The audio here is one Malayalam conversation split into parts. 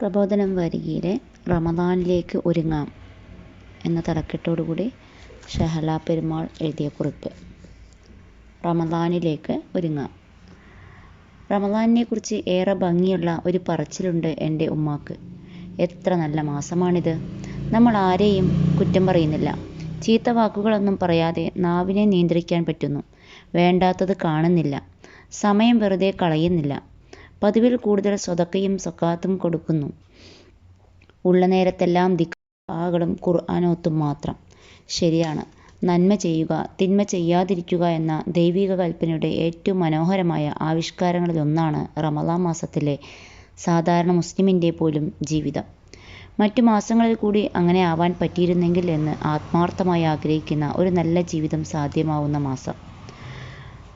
പ്രബോധനം വരികയിലെ റമദാനിലേക്ക് ഒരുങ്ങാം എന്ന തലക്കെട്ടോടുകൂടി ഷഹല പെരുമാൾ എഴുതിയ കുറിപ്പ്. റമദാനിലേക്ക് ഒരുങ്ങാം. റമദാനിനെക്കുറിച്ച് ഏറെ ഭംഗിയുള്ള ഒരു പറച്ചിലുണ്ട് എന്റെ ഉമ്മാക്ക്. എത്ര നല്ല മാസമാണിത്. നമ്മൾ ആരെയും കുറ്റം പറയുന്നില്ല. ചീത്ത വാക്കുകളൊന്നും പറയാതെ നാവിനെ നിയന്ത്രിക്കാൻ പറ്റുന്നു. വേണ്ടാത്തത് കാണുന്നില്ല. സമയം വെറുതെ കളയുന്നില്ല. പതിവിൽ കൂടുതൽ സ്വതക്കയും സക്കാത്തും കൊടുക്കുന്നു. ഉള്ള നേരത്തെല്ലാം ദിക്കാകളും ഖുർആാനോത്തും മാത്രം. ശരിയാണ്. നന്മ ചെയ്യുക തിന്മ ചെയ്യാതിരിക്കുക എന്ന ദൈവിക കൽപ്പനയുടെ ഏറ്റവും മനോഹരമായ ആവിഷ്കാരങ്ങളിലൊന്നാണ് റമദാൻ മാസത്തിലെ സാധാരണ മുസ്ലിമിന്റെ പോലും ജീവിതം. മറ്റു മാസങ്ങളിൽ കൂടി അങ്ങനെ ആവാൻ പറ്റിയിരുന്നെങ്കിൽ എന്ന് ആത്മാർത്ഥമായി ആഗ്രഹിക്കുന്ന ഒരു നല്ല ജീവിതം സാധ്യമാവുന്ന മാസം.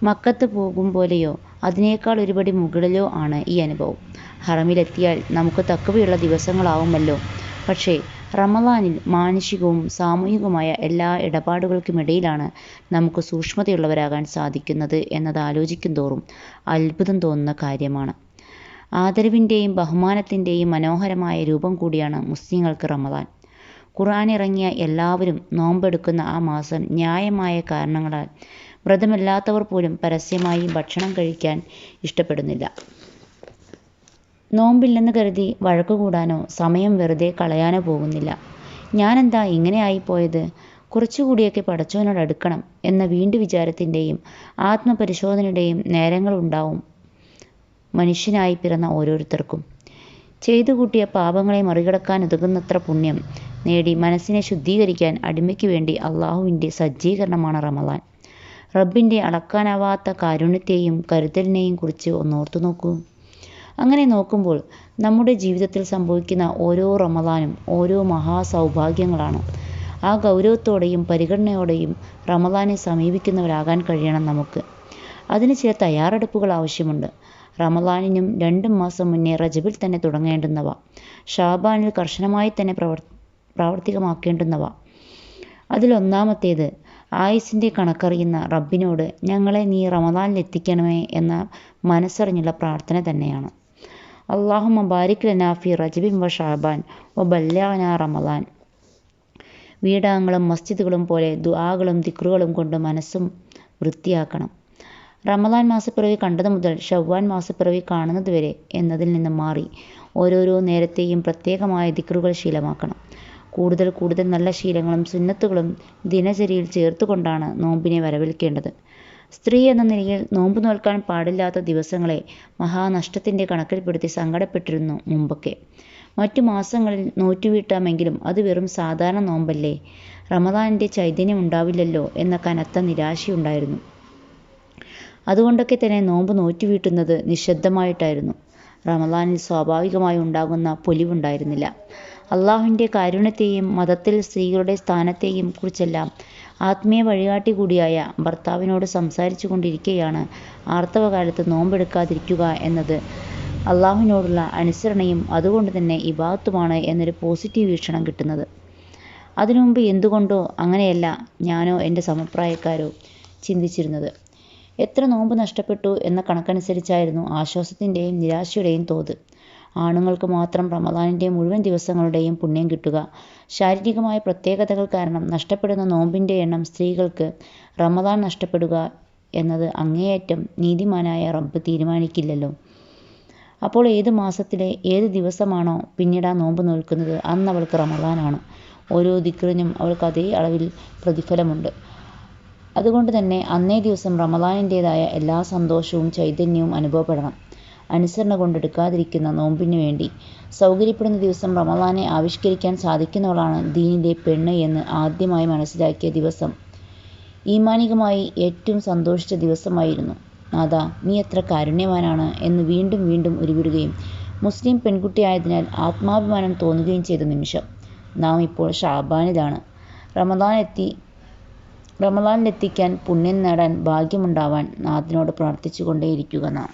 മക്കത്ത് പോകും പോലെയോ അതിനേക്കാൾ ഒരുപടി മുകളിലോ ആണ് ഈ അനുഭവം. ഹറമിലെത്തിയാൽ നമുക്ക് തക്കവയുള്ള ദിവസങ്ങളാവുമല്ലോ. പക്ഷേ റമദാനിൽ മാനുഷികവും സാമൂഹികവുമായ എല്ലാ ഇടപാടുകൾക്കുമിടയിലാണ് നമുക്ക് സൂക്ഷ്മതയുള്ളവരാകാൻ സാധിക്കുന്നത് എന്നത് ആലോചിക്കും തോറും അത്ഭുതം തോന്നുന്ന കാര്യമാണ്. ആദരവിന്റെയും ബഹുമാനത്തിന്റെയും മനോഹരമായ രൂപം കൂടിയാണ് മുസ്ലിങ്ങൾക്ക് റമദാൻ. ഖുർആൻ ഇറങ്ങിയ എല്ലാവരും നോമ്പെടുക്കുന്ന ആ മാസം ന്യായമായ കാരണങ്ങളാൽ വ്രതമില്ലാത്തവർ പോലും പരസ്യമായി ഭക്ഷണം കഴിക്കാൻ ഇഷ്ടപ്പെടുന്നില്ല. നോമ്പില്ലെന്ന് കരുതി വഴക്ക് കൂടാനോ സമയം വെറുതെ കളയാനോ പോകുന്നില്ല. ഞാനെന്താ ഇങ്ങനെ ആയിപ്പോയത്? കുറച്ചുകൂടിയൊക്കെ പടച്ചവനോട് അടുക്കണം എന്ന വീണ്ടു വിചാരത്തിന്റെയും ആത്മപരിശോധനയുടെയും നേരങ്ങളുണ്ടാവും മനുഷ്യനായി പിറന്ന ഓരോരുത്തർക്കും. ചെയ്തു കൂട്ടിയ പാപങ്ങളെ മറികടക്കാൻ ഉതകുന്നത്ര പുണ്യം നേടി മനസ്സിനെ ശുദ്ധീകരിക്കാൻ അടിമയ്ക്ക് വേണ്ടി അള്ളാഹുവിന്റെ സജ്ജീകരണമാണ് റമദാൻ. റബ്ബിന്റെ അളക്കാനാവാത്ത കാരുണ്യത്തെയും കരുതലിനെയും കുറിച്ച് ഒന്നോർത്തു നോക്കൂ. അങ്ങനെ നോക്കുമ്പോൾ നമ്മുടെ ജീവിതത്തിൽ സംഭവിക്കുന്ന ഓരോ റമദാനും ഓരോ മഹാസൗഭാഗ്യങ്ങളാണ്. ആ ഗൗരവത്തോടെയും പരിഗണനയോടെയും റമദാനെ സമീപിക്കുന്നവരാകാൻ കഴിയണം നമുക്ക്. അതിന് ചില തയ്യാറെടുപ്പുകൾ ആവശ്യമുണ്ട്. റമദാനിനും രണ്ട് മാസം മുന്നേ റജബിൽ തന്നെ തുടങ്ങേണ്ടുന്നവ ഷാബാനിൽ കർശനമായി തന്നെ പ്രവർ പ്രാവർത്തികമാക്കേണ്ടുന്നവ. അതിലൊന്നാമത്തേത് ആയുസിന്റെ കണക്കറിയുന്ന റബ്ബിനോട് ഞങ്ങളെ നീ റമദാനിൽ എത്തിക്കണമേ എന്ന മനസ്സറിഞ്ഞുള്ള പ്രാർത്ഥന തന്നെയാണ്. അള്ളാഹു മബാരിക് ലനാഫി റജബിൻ വ ഷാബാൻ ഒ ബല്യാന റമദാൻ. വീടാങ്ങളും മസ്ജിദുകളും പോലെ ദുആകളും ദിക്റുകളും കൊണ്ട് മനസ്സും വൃത്തിയാക്കണം. റമദാൻ മാസപ്പിറവി കണ്ടത് മുതൽ ഷവ്വാൻ മാസപ്പിറവി കാണുന്നത് വരെ എന്നതിൽ നിന്ന് മാറി ഓരോരോ നേരത്തെയും പ്രത്യേകമായ ദിക്റുകൾ ശീലമാക്കണം. കൂടുതൽ കൂടുതൽ നല്ല ശീലങ്ങളും സുന്നത്തുകളും ദിനചര്യയിൽ ചേർത്തുകൊണ്ടാണ് നോമ്പിനെ വരവേൽക്കേണ്ടത്. സ്ത്രീ എന്ന നിലയിൽ നോമ്പ് നോൽക്കാൻ പാടില്ലാത്ത ദിവസങ്ങളെ മഹാനഷ്ടത്തിന്റെ കണക്കിൽപ്പെടുത്തി സങ്കടപ്പെട്ടിരുന്നു മുമ്പൊക്കെ. മറ്റു മാസങ്ങളിൽ നോറ്റുവീട്ടാമെങ്കിലും അത് വെറും സാധാരണ നോമ്പല്ലേ? റമദാനിന്റെ ചൈതന്യം ഉണ്ടാവില്ലല്ലോ എന്ന കനത്ത നിരാശയുണ്ടായിരുന്നു. അതുകൊണ്ടൊക്കെ തന്നെ നോമ്പ് നോറ്റുവീട്ടുന്നത് നിശബ്ദമായിട്ടായിരുന്നു. റമദാനിൽ സ്വാഭാവികമായി ഉണ്ടാകുന്ന പൊലിവുണ്ടായിരുന്നില്ല. അള്ളാഹുവിന്റെ കാരുണ്യത്തെയും മതത്തിൽ സ്ത്രീകളുടെ സ്ഥാനത്തെയും കുറിച്ചെല്ലാം ആത്മീയ വഴികാട്ടി കൂടിയായ ഭർത്താവിനോട് സംസാരിച്ചു കൊണ്ടിരിക്കുകയാണ് ആർത്തവകാലത്ത് നോമ്പെടുക്കാതിരിക്കുക എന്നത്. അള്ളാഹുവിനോടുള്ള അനുസരണയും അതുകൊണ്ട് തന്നെ ഇബാത്തുമാണ് എന്നൊരു പോസിറ്റീവ് വീക്ഷണം കിട്ടുന്നത്. അതിനു മുമ്പ് എന്തുകൊണ്ടോ അങ്ങനെയല്ല ഞാനോ എന്റെ സമപ്രായക്കാരോ ചിന്തിച്ചിരുന്നത്. എത്ര നോമ്പ് നഷ്ടപ്പെട്ടു എന്ന കണക്കനുസരിച്ചായിരുന്നു ആശ്വാസത്തിന്റെയും നിരാശയുടെയും തോത്. ആണുങ്ങൾക്ക് മാത്രം റമദാനിന്റെ മുഴുവൻ ദിവസങ്ങളുടെയും പുണ്യം കിട്ടുക. ശാരീരികമായ പ്രത്യേകതകൾ കാരണം നഷ്ടപ്പെടുന്ന നോമ്പിന്റെ എണ്ണം സ്ത്രീകൾക്ക് റമദാൻ നഷ്ടപ്പെടുക എന്നത് അങ്ങേയറ്റം നീതിമാനായ റബ്ബ് തീരുമാനിക്കില്ലല്ലോ. അപ്പോൾ ഏത് മാസത്തിലെ ഏത് ദിവസമാണോ പിന്നീട് ആ നോമ്പ് നോൽക്കുന്നത് അന്ന് അവൾക്ക് റമദാനാണ്. ഓരോ ദിക്റിനും അവൾക്ക് അതേ അളവിൽ പ്രതിഫലമുണ്ട്. അതുകൊണ്ട് തന്നെ അന്നേ ദിവസം റമദാനിന്റേതായ എല്ലാ സന്തോഷവും ചൈതന്യവും അനുഭവപ്പെടണം. അനുസരണ കൊണ്ടെടുക്കാതിരിക്കുന്ന നോമ്പിനു വേണ്ടി. സൗകര്യപ്പെടുന്ന ദിവസം റമദാനെ ആവിഷ്കരിക്കാൻ സാധിക്കുന്നവളാണ് ദീനിന്റെ പെണ്ണ് എന്ന് ആദ്യമായി മനസ്സിലാക്കിയ ദിവസം. ഈമാനികമായി ഏറ്റവും സന്തോഷിച്ച ദിവസമായിരുന്നു. നാഥ നീ എത്ര കാരുണ്യവാനാണ് എന്ന് വീണ്ടും വീണ്ടും ഉരുവിടുകയും മുസ്ലിം പെൺകുട്ടിയായതിനാൽ ആത്മാഭിമാനം തോന്നുകയും ചെയ്ത നിമിഷം നാം ഇപ്പോൾ ഷാബാനിലാണ്. റമദാൻ എത്തി റമദാനിലെത്തിക്കാൻ പുണ്യം നേടാൻ ഭാഗ്യമുണ്ടാവാൻ നാഥനോട് പ്രാർത്ഥിച്ചു കൊണ്ടേയിരിക്കുക നാം